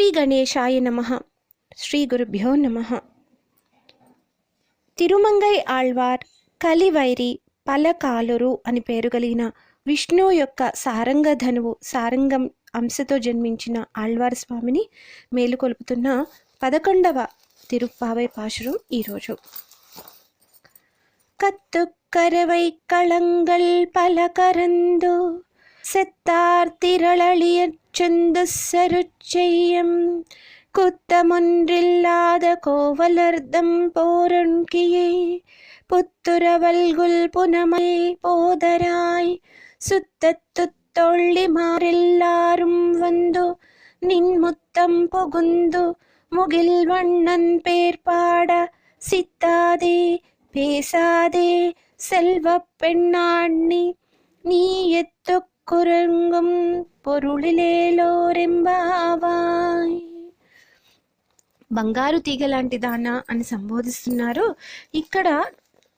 శ్రీ గణేశాయ నమ. శ్రీ గురుభ్యో నమ. తిరుమంగై ఆళ్వార్ కలివైరి పలకాలురు అని పేరు కలిగిన విష్ణు యొక్క సారంగ ధనువు సారంగం అంశతో జన్మించిన ఆళ్వార్ స్వామిని మేలుకొల్పుతున్న పదకొండవ తిరుప్పావై పాశురు ఈరోజు. కత్తుక్కరవై కళంగల్ పలకరందు செத்தார் திரளழியச் செந்து சருச்செய்யம் குத்தமொன்றில்லாத கோவலர்தம் போரொன்கியே புத்துரவல்குல் புனமை போதராய். சுத்தத்துத்தொள்ளி மாறில்லாரும் வந்து. நின்முத்தம் புகுந்து முகில் வண்ணன் பேர்பாட சித்தாதே பேசாதே செல்வ பெண்ணாண்ணி. நீ எத்து எத்துக்குறங்கும் పొరుళిలేలోరెంబావాయ్ బంగారు తీగ లాంటి దానా అని సంబోధిస్తున్నారు ఇక్కడ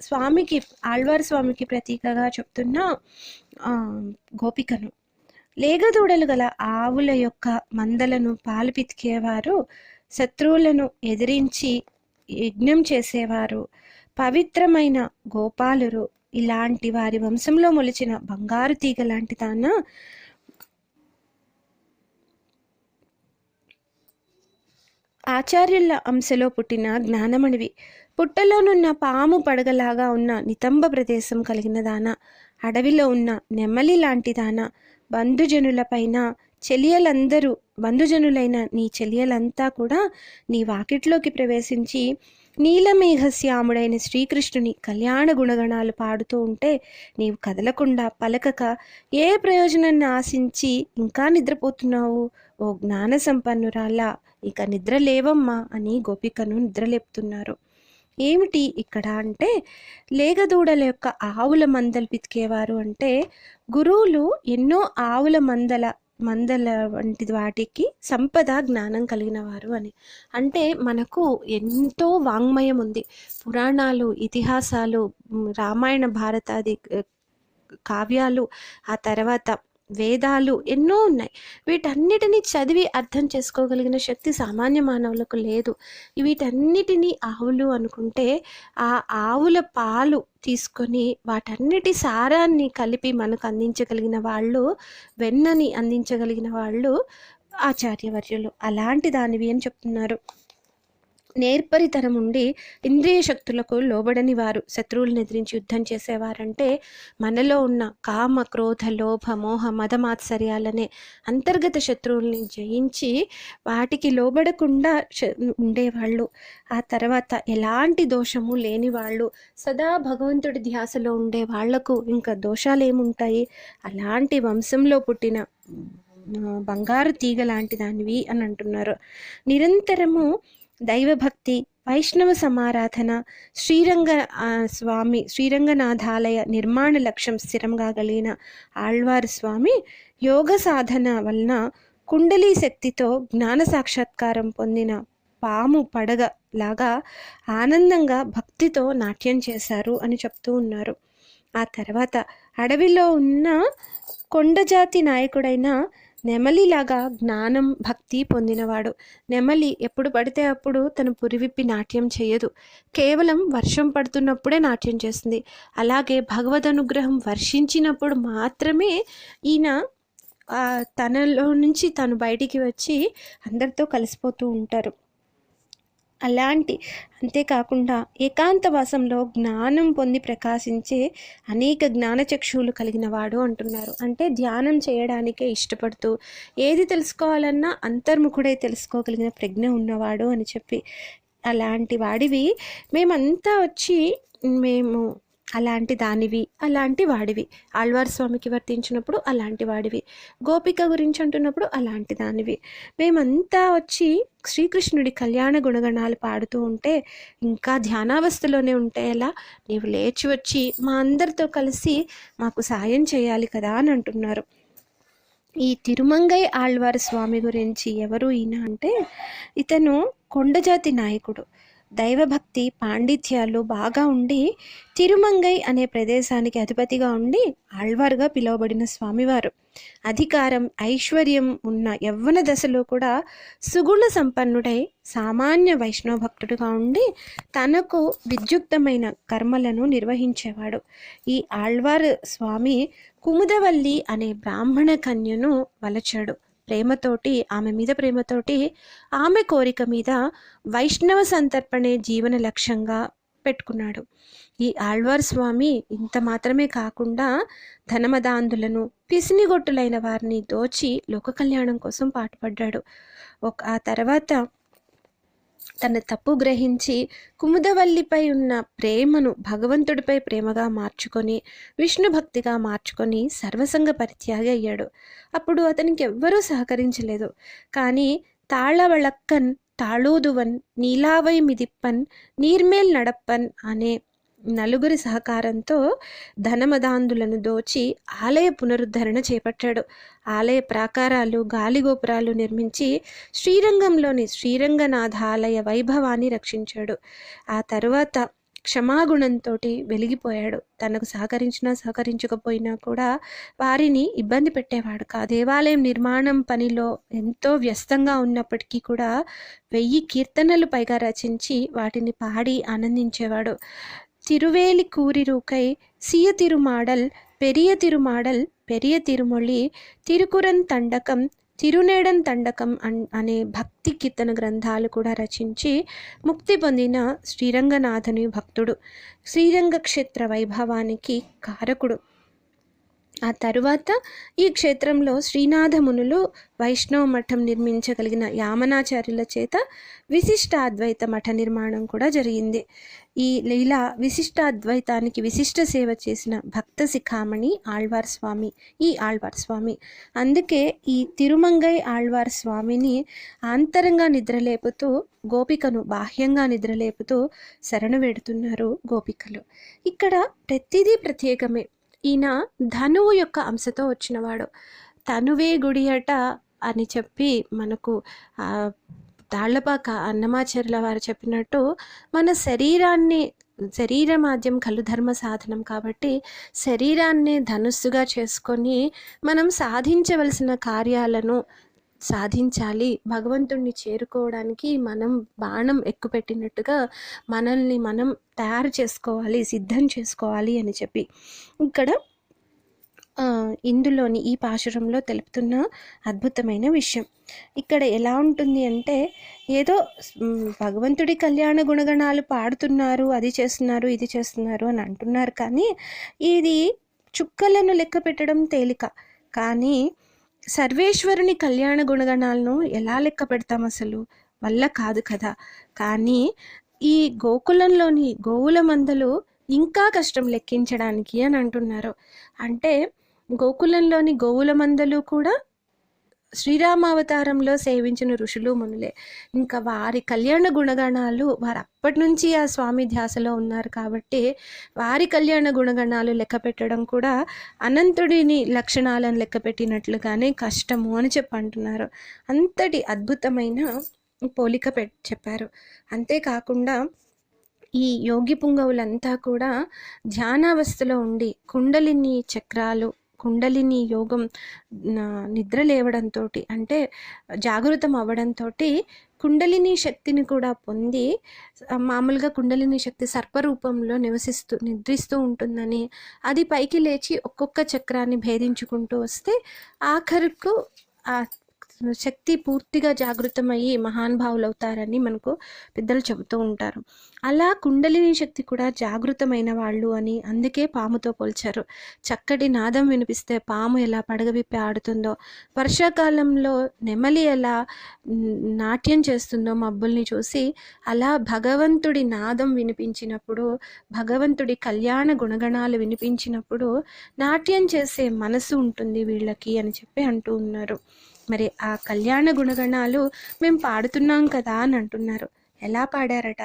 స్వామికి ఆళ్వార్ స్వామికి ప్రతీకగా చెప్తున్న ఆ, గోపికను లేగదూడలు గల ఆవుల యొక్క మందలను పాలు పితికేవారు శత్రువులను ఎదిరించి యజ్ఞం చేసేవారు పవిత్రమైన గోపాలురు ఇలాంటి వారి వంశంలో మొలిచిన బంగారు తీగ లాంటి తాన ఆచార్యుల అంశలో పుట్టిన జ్ఞానమణివి. పుట్టలోనున్న పాము పడగలాగా ఉన్న నితంబ ప్రదేశం కలిగిన దాన అడవిలో ఉన్న నెమలి లాంటి దాన బంధుజనులపైన చెలియలందరూ బంధుజనులైన నీ చెలియలంతా కూడా నీ వాకిట్లోకి ప్రవేశించి నీలమేఘశ్యాముడైన శ్రీకృష్ణుని కళ్యాణ గుణగణాలు పాడుతూ ఉంటే నీవు కదలకుండా పలకక ఏ ప్రయోజనాన్ని ఆశించి ఇంకా నిద్రపోతున్నావు? ఓ జ్ఞాన సంపన్నురాలా ఇక నిద్ర లేవమ్మా అని గోపికను నిద్రలేపుతున్నారు. ఏమిటి ఇక్కడ అంటే లేగదూడల యొక్క ఆవుల మందలు పితికేవారు అంటే గురువులు ఎన్నో ఆవుల మందల మందల వంటి వాటికి సంపద జ్ఞానం కలిగిన వారు అని. అంటే మనకు ఎంతో వాంగ్మయం ఉంది. పురాణాలు ఇతిహాసాలు రామాయణ భారతాది కావ్యాలు ఆ తర్వాత వేదాలు ఎన్నో ఉన్నాయి. వీటన్నిటినీ చదివి అర్థం చేసుకోగలిగిన శక్తి సామాన్య మానవులకు లేదు. వీటన్నిటినీ ఆవులు అనుకుంటే ఆ ఆవుల పాలు తీసుకొని వాటన్నిటి సారాన్ని కలిపి మనకు అందించగలిగిన వాళ్ళు వెన్నని అందించగలిగిన వాళ్ళు ఆచార్యవర్యులు. అలాంటి దానివి అని చెప్తున్నారు. నేర్పరితనం ఉండి ఇంద్రియ శక్తులకు లోబడని వారు శత్రువులను ఎదిరించి యుద్ధం చేసేవారంటే మనలో ఉన్న కామ క్రోధ లోభ మోహ మదమాత్సర్యాలనే అంతర్గత శత్రువుల్ని జయించి వాటికి లోబడకుండా ఉండేవాళ్ళు. ఆ తర్వాత ఎలాంటి దోషము లేని వాళ్ళు సదా భగవంతుడి ధ్యాసలో ఉండే వాళ్ళకు ఇంకా దోషాలు ఏముంటాయి అలాంటి వంశంలో పుట్టిన బంగారు తీగ లాంటి దానివి అని అంటున్నారు. నిరంతరము దైవభక్తి వైష్ణవ సమారాధన శ్రీరంగ స్వామి శ్రీరంగనాథాలయ నిర్మాణ లక్ష్యం స్థిరంగా కలిగిన ఆళ్వారు స్వామి యోగ సాధన వలన కుండలీ శక్తితో జ్ఞాన సాక్షాత్కారం పొందిన పాము పడగ లాగా ఆనందంగా భక్తితో నాట్యం చేశారు అని చెప్తూ ఉన్నారు. ఆ తర్వాత అడవిలో ఉన్న కొండజాతి నాయకుడైన నెమలిలాగా జ్ఞానం భక్తి పొందినవాడు. నెమలి ఎప్పుడు పడితే అప్పుడు తన పురివిప్పి నాట్యం చేయదు. కేవలం వర్షం పడుతున్నప్పుడే నాట్యం చేస్తుంది. అలాగే భగవద్ అనుగ్రహం వర్షించినప్పుడు మాత్రమే ఈయన తనలో నుంచి తను బయటికి వచ్చి అందరితో కలిసిపోతూ ఉంటారు. అలాంటి అంతేకాకుండా ఏకాంతవాసంలో జ్ఞానం పొంది ప్రకాశించే అనేక జ్ఞానచక్షువులు కలిగిన వాడు అంటున్నారు. అంటే ధ్యానం చేయడానికే ఇష్టపడుతూ ఏది తెలుసుకోవాలన్నా అంతర్ముఖుడై తెలుసుకోగలిగిన ప్రజ్ఞ ఉన్నవాడు అని చెప్పి అలాంటి వాడివి. మేమంతా వచ్చి మేము అలాంటి దానివి అలాంటి వాడివి. ఆళ్వార్ స్వామికి వర్తించినప్పుడు అలాంటి వాడివి. గోపిక గురించి అంటున్నప్పుడు అలాంటి దానివి. మేమంతా వచ్చి శ్రీకృష్ణుడి కళ్యాణ గుణగణాలు పాడుతూ ఉంటే ఇంకా ధ్యానావస్థలోనే ఉంటే ఎలా? నీవు లేచి వచ్చి మా అందరితో కలిసి మాకు సాయం చేయాలి కదా అని అంటున్నారు. ఈ తిరుమంగై ఆళ్వారు స్వామి గురించి ఎవరు ఈయన అంటే ఇతను కొండజాతి నాయకుడు. దైవభక్తి పాండిత్యాలు బాగా ఉండి తిరుమంగై అనే ప్రదేశానికి అధిపతిగా ఉండి ఆళ్వారుగా పిలువబడిన స్వామివారు. అధికారం ఐశ్వర్యం ఉన్న యవ్వన దశలో కూడా సుగుణ సంపన్నుడై సామాన్య వైష్ణవ భక్తుడుగా ఉండి తనకు విద్యుక్తమైన కర్మలను నిర్వహించేవాడు. ఈ ఆళ్వార్ స్వామి కుముదవల్లి అనే బ్రాహ్మణ కన్యను వలచాడు. ప్రేమతోటి ఆమె మీద ప్రేమతోటి ఆమె కోరిక మీద వైష్ణవ సంతర్పణే జీవన లక్ష్యంగా పెట్టుకున్నాడు. ఈ ఆళ్వార్ స్వామి ఇంత మాత్రమే కాకుండా ధనమదాంధులను పిసినిగొట్టులైన వారిని దోచి లోక కళ్యాణం కోసం పాటుపడ్డాడు. ఒక ఆ తర్వాత తన తప్పు గ్రహించి కుముదవల్లిపై ఉన్న ప్రేమను భగవంతుడిపై ప్రేమగా మార్చుకొని విష్ణు భక్తిగా మార్చుకొని సర్వసంగ పరిత్యాగి అయ్యాడు. అప్పుడు అతనికి ఎవ్వరూ సహకరించలేదు. కానీ తాళవళక్కన్ తాళూదువన్ నీలావై మిదిప్పన్ నీర్మేల్ నడప్పన్ అనే నలుగురి సహకారంతో ధనమదాంధులను దోచి ఆలయ పునరుద్ధరణ చేపట్టాడు. ఆలయ ప్రాకారాలు గాలిగోపురాలు నిర్మించి శ్రీరంగంలోని శ్రీరంగనాథ ఆలయ వైభవాన్ని రక్షించాడు. ఆ తరువాత క్షమాగుణంతో వెలిగిపోయాడు. తనకు సహకరించినా సహకరించకపోయినా కూడా వారిని ఇబ్బంది పెట్టేవాడు కా దేవాలయం నిర్మాణం పనిలో ఎంతో వ్యస్తంగా ఉన్నప్పటికీ కూడా వెయ్యి కీర్తనలు పైగా రచించి వాటిని పాడి ఆనందించేవాడు. తిరువేలి கூறிருக்கை సియ తిరుమాడల్ పెరియ తిరుమాడల్ పెరియ తిరుమొళి తిరుకురన్ తండకం తిరునేడన్ తండకం అన్ అనే భక్తి కీర్తన గ్రంథాలు కూడా రచించి ముక్తి పొందిన శ్రీరంగనాథుని భక్తుడు శ్రీరంగ క్షేత్ర వైభవానికి కారకుడు ఆ తరువాత ఈ క్షేత్రంలో శ్రీనాథ మునులు వైష్ణవ మఠం నిర్మించగలిగిన యామనాచార్యుల చేత విశిష్ట అద్వైత మఠ నిర్మాణం కూడా జరిగింది. ఈ లీలా విశిష్ట అద్వైతానికి విశిష్ట సేవ చేసిన భక్త శిఖామణి ఆళ్వార్ స్వామి ఈ ఆళ్వార్ స్వామి. అందుకే ఈ తిరుమంగై ఆళ్వార్ స్వామిని ఆంతరంగా నిద్రలేపుతూ గోపికను బాహ్యంగా నిద్రలేపుతూ శరణు వేడుతున్నారు గోపికలు. ఇక్కడ ప్రతిదీ ప్రత్యేకమే. ఈయన ధనువు యొక్క అంశతో వచ్చినవాడు. తనువే గుడియట అని చెప్పి మనకు తాళ్ళపాక అన్నమాచార్యుల వారు చెప్పినట్టు మన శరీరాన్ని శరీర మాధ్యం కలు ధర్మ సాధనం కాబట్టి శరీరాన్ని ధనుస్సుగా చేసుకొని మనం సాధించవలసిన కార్యాలను సాధించాలి. భగవంతుణ్ణి చేరుకోవడానికి మనం బాణం ఎక్కుపెట్టినట్టుగా మనల్ని మనం తయారు చేసుకోవాలి సిద్ధం చేసుకోవాలి అని చెప్పి. ఇక్కడ ఇందులోని ఈ పాశురంలో తెలుపుతున్న అద్భుతమైన విషయం. ఇక్కడ ఎలా ఉంటుంది అంటే ఏదో భగవంతుడి కళ్యాణ గుణగణాలు పాడుతున్నారు అది చేస్తున్నారు ఇది చేస్తున్నారు అని అంటున్నారు కానీ ఇది చుక్కలను లెక్క పెట్టడం తేలిక. కానీ సర్వేశ్వరుని కళ్యాణ గుణగణాలను ఎలా లెక్క పెడతాం అసలు? వల్ల కాదు కదా. కానీ ఈ గోకులంలోని గోవుల మందలు ఇంకా కష్టం లెక్కించడానికి అని అంటున్నారు. అంటే గోకులంలోని గోవుల మందలు కూడా శ్రీరామావతారంలో సేవించిన ఋషులు మునులే. ఇంకా వారి కళ్యాణ గుణగణాలు వారు అప్పటి నుంచి ఆ స్వామి ధ్యాసలో ఉన్నారు కాబట్టి వారి కళ్యాణ గుణగణాలు లెక్క పెట్టడం కూడా అనంతుడిని లక్షణాలను లెక్క పెట్టినట్లుగానే కష్టము అని చెప్పి అంటున్నారు. అంతటి అద్భుతమైన పోలిక పె చెప్పారు. అంతేకాకుండా ఈ యోగి పుంగవులంతా కూడా ధ్యానావస్థలో ఉండి కుండలిని చక్రాలు కుండలిని యోగం నిద్ర లేవడంతో అంటే జాగృతం అవ్వడంతో కుండలిని శక్తిని కూడా పొంది మామూలుగా కుండలిని శక్తి సర్పరూపంలో నివసిస్తూ నిద్రిస్తూ ఉంటుందని అది పైకి లేచి ఒక్కొక్క చక్రాన్ని భేదించుకుంటూ వస్తే ఆఖరుకు ఆ శక్తి పూర్తిగా జాగృతమయ్యి మహానుభావులు అవుతారని మనకు పెద్దలు చెబుతూ ఉంటారు. అలా కుండలిని శక్తి కూడా జాగృతమైన వాళ్ళు అని అందుకే పాముతో పోల్చారు. చక్కటి నాదం వినిపిస్తే పాము ఎలా పడగవిప్పి ఆడుతుందో వర్షాకాలంలో నెమలి ఎలా నాట్యం చేస్తుందో మబ్బుల్ని చూసి అలా భగవంతుడి నాదం వినిపించినప్పుడు భగవంతుడి కళ్యాణ గుణగణాలు వినిపించినప్పుడు నాట్యం చేసే మనసు ఉంటుంది వీళ్ళకి అని చెప్పి అంటూ ఉన్నారు. మరి ఆ కళ్యాణ గుణగణాలు మేము పాడుతున్నాం కదా అని అంటున్నారు. ఎలా పాడారట?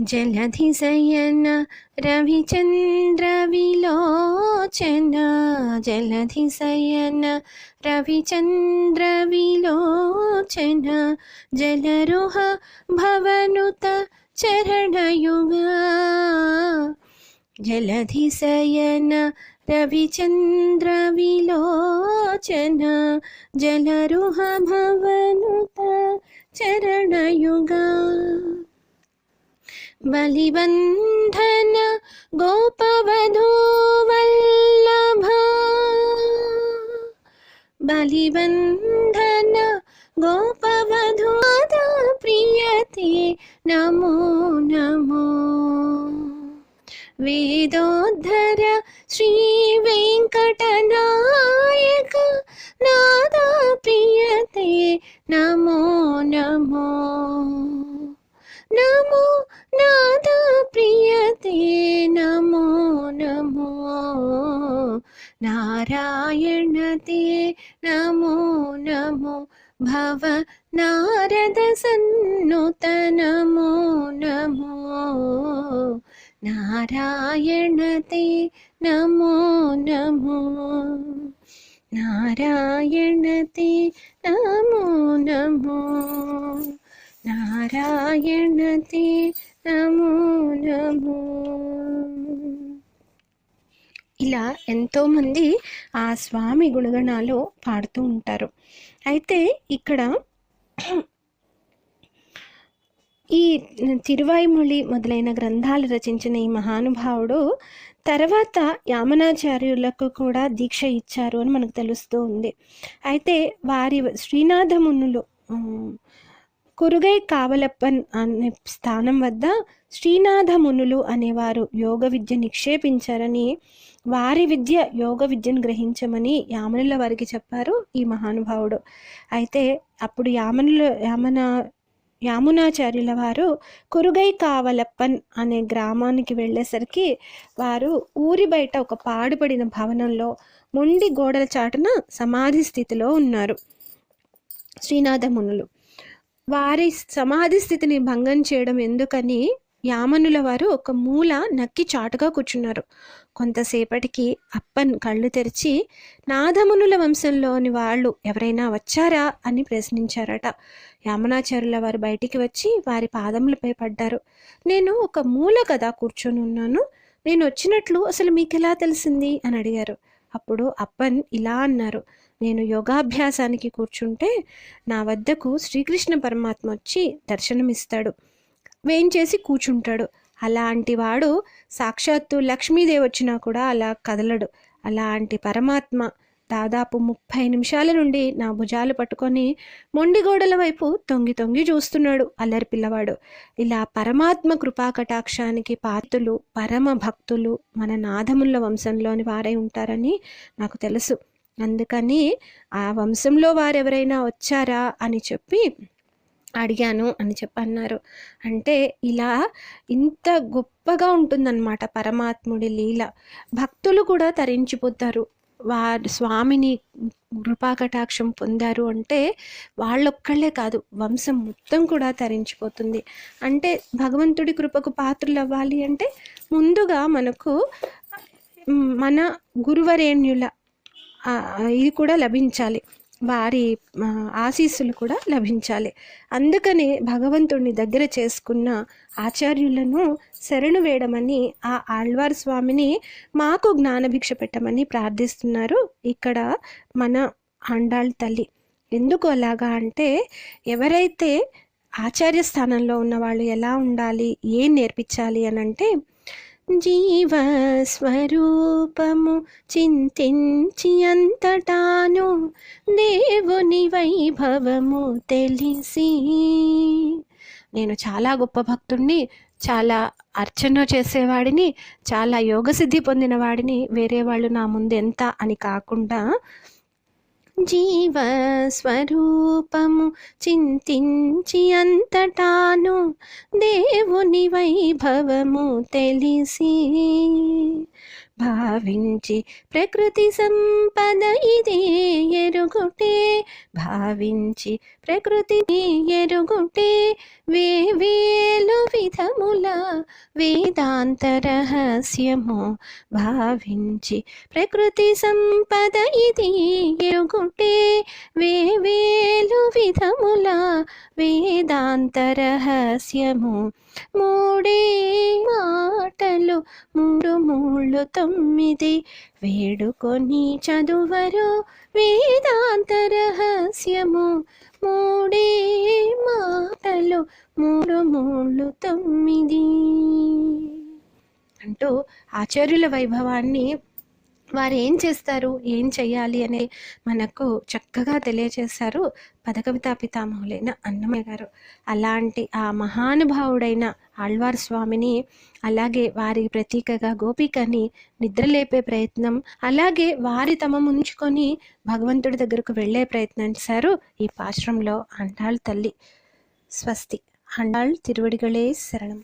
జలధిశయన రవిచంద్ర విలోచన జలధిశయన రవిచంద్ర విలోచన జలరుహ భవనుత చరణయుగా జలధిశయన రవిచంద్ర విలోచన జలరుహ భవనుత చరణయుగా బలిబంధన గోపవధూవల్లభ బలిబంధన గోపవధూద ప్రియతే నమో నమో వేదోద్ధర శ్రీ వెంకటనాయక నాద ప్రియతే నమో నమో. నమో నాద ప్రియతే నమో నమో. నారాయణతే నమో నమో. భవ నారద సన్నుత నమో నమో. నారాయణతే నమో నమో. నారాయణతే నమో నమో. నారాయణతే నమో నమో. ఇలా ఎంతోమంది ఆ స్వామి గుణగణాలు పాడుతూ ఉంటారు. అయితే ఇక్కడ ఈ తిరువాయిమొళి మొదలైన గ్రంథాలు రచించిన ఈ మహానుభావుడు తర్వాత యామనాచార్యులకు కూడా దీక్ష ఇచ్చారు అని మనకు తెలుస్తూ ఉంది. అయితే వారి శ్రీనాథమునులు కురుగై కావలప్పన్ అనే స్థానం వద్ద శ్రీనాథ మునులు అనేవారు యోగ విద్య నిక్షేపించారని వారి విద్య యోగ విద్యను గ్రహించమని యామనుల వారికి చెప్పారు ఈ మహానుభావుడు. అయితే అప్పుడు యామనుల యామన యామునాచార్యుల వారు కురుగై కావలప్పన్ అనే గ్రామానికి వెళ్ళేసరికి వారు ఊరి బయట ఒక పాడుపడిన భవనంలో మొండి గోడల చాటున సమాధి స్థితిలో ఉన్నారు. శ్రీనాథ మునులు వారి సమాధి స్థితిని భంగం చేయడం ఎందుకని యామనుల వారు ఒక మూల నక్కి చాటుగా కూర్చున్నారు. కొంతసేపటికి అప్పన్ కళ్ళు తెరిచి నాదమునుల వంశంలోని వాళ్ళు ఎవరైనా వచ్చారా అని ప్రశ్నించారట. యామనాచారుల వారు బయటికి వచ్చి వారి పాదములపై పడ్డారు. నేను ఒక మూల కదా కూర్చొని ఉన్నాను. నేను వచ్చినట్లు అసలు మీకు ఎలా తెలిసింది? అని అడిగారు. అప్పుడు అప్పన్ ఇలా అన్నారు. నేను యోగాభ్యాసానికి కూర్చుంటే నా వద్దకు శ్రీకృష్ణ పరమాత్మ వచ్చి దర్శనమిస్తాడు. వేయించేసి కూర్చుంటాడు. అలాంటి వాడు సాక్షాత్తు లక్ష్మీదేవి వచ్చినా కూడా అలా కదలడు. అలాంటి పరమాత్మ దాదాపు ముప్పై నిమిషాల నుండి నా భుజాలు పట్టుకొని మొండిగోడల వైపు తొంగి తొంగి చూస్తున్నాడు అల్లరి పిల్లవాడు. ఇలా పరమాత్మ కృపా కటాక్షానికి పాత్రులు పరమ భక్తులు మన నాదముల వంశంలోని వారై ఉంటారని నాకు తెలుసు. అందుకని ఆ వంశంలో వారెవరైనా వచ్చారా అని చెప్పి అడిగాను అని చెప్పన్నారు. అంటే ఇలా ఇంత గొప్పగా ఉంటుందన్నమాట పరమాత్ముడి లీల. భక్తులు కూడా తరించిపోతారు. వారి స్వామిని కృపాకటాక్షం పొందారు అంటే వాళ్ళొక్కళ్ళే కాదు వంశం మొత్తం కూడా తరించిపోతుంది. అంటే భగవంతుడి కృపకు పాత్రలు అవ్వాలి అంటే ముందుగా మనకు మన గురువరేణ్యుల ఇది కూడా లభించాలి. వారి ఆశీస్సులు కూడా లభించాలి. అందుకనే భగవంతుడిని దగ్గర చేసుకున్న ఆచార్యులను శరణు వేయడమని ఆ ఆళ్వార్ స్వామిని మాకు జ్ఞానభిక్ష పెట్టమని ప్రార్థిస్తున్నారు ఇక్కడ మన ఆండాళ్ తల్లి. ఎందుకు అలాగా అంటే ఎవరైతే ఆచార్య స్థానంలో ఉన్న వాళ్ళు ఎలా ఉండాలి ఏం నేర్పించాలి అని అంటే జీవ స్వరూపము చింతించి అంతటాను దేవుని వైభవము తెలిసి. నేను చాలా గొప్ప భక్తుణ్ణి చాలా అర్చన చేసేవాడిని చాలా యోగసిద్ధి పొందిన వాడిని వేరే వాళ్ళు నా ముందు ఎంత అని కాకుండా జీవస్వరూపము చింతించి అంతటాను దేవుని వైభవము తెలిసి భావించి ప్రకృతి సంపద ఇది ఎరుగుటే. భావించి ప్రకృతిని ఎరుగుటే. వేవేలు విధముల వేదాంత రహస్యము. భావించి ప్రకృతి సంపద ఇది ఎరుగుటే. వేవేలు విధముల వేదాంత రహస్యము. మూడే మాటలు మూడు మూళ్ళు తొమ్మిది. వేడుకొని చదువరు వేదాంత రహస్యము. మూడే మాటలు మూడు మూళ్ళు తొమ్మిది. అంటూ ఆచార్యుల వైభవాన్ని వారు ఏం చేస్తారు? ఏం చెయ్యాలి అనే మనకు చక్కగా తెలియజేశారు పదకవితా పితామహులైన అన్నమయ్య గారు. అలాంటి ఆ మహానుభావుడైన ఆళ్వార్ స్వామిని అలాగే వారి ప్రతీకగా గోపికని నిద్రలేపే ప్రయత్నం అలాగే వారి తమ ముంచుకొని భగవంతుడి దగ్గరకు వెళ్ళే ప్రయత్నం చేశారు ఈ పాశ్రంలో అండాళ్ తల్లి స్వస్తి. అండాళ్ తిరువడిగళే శరణం.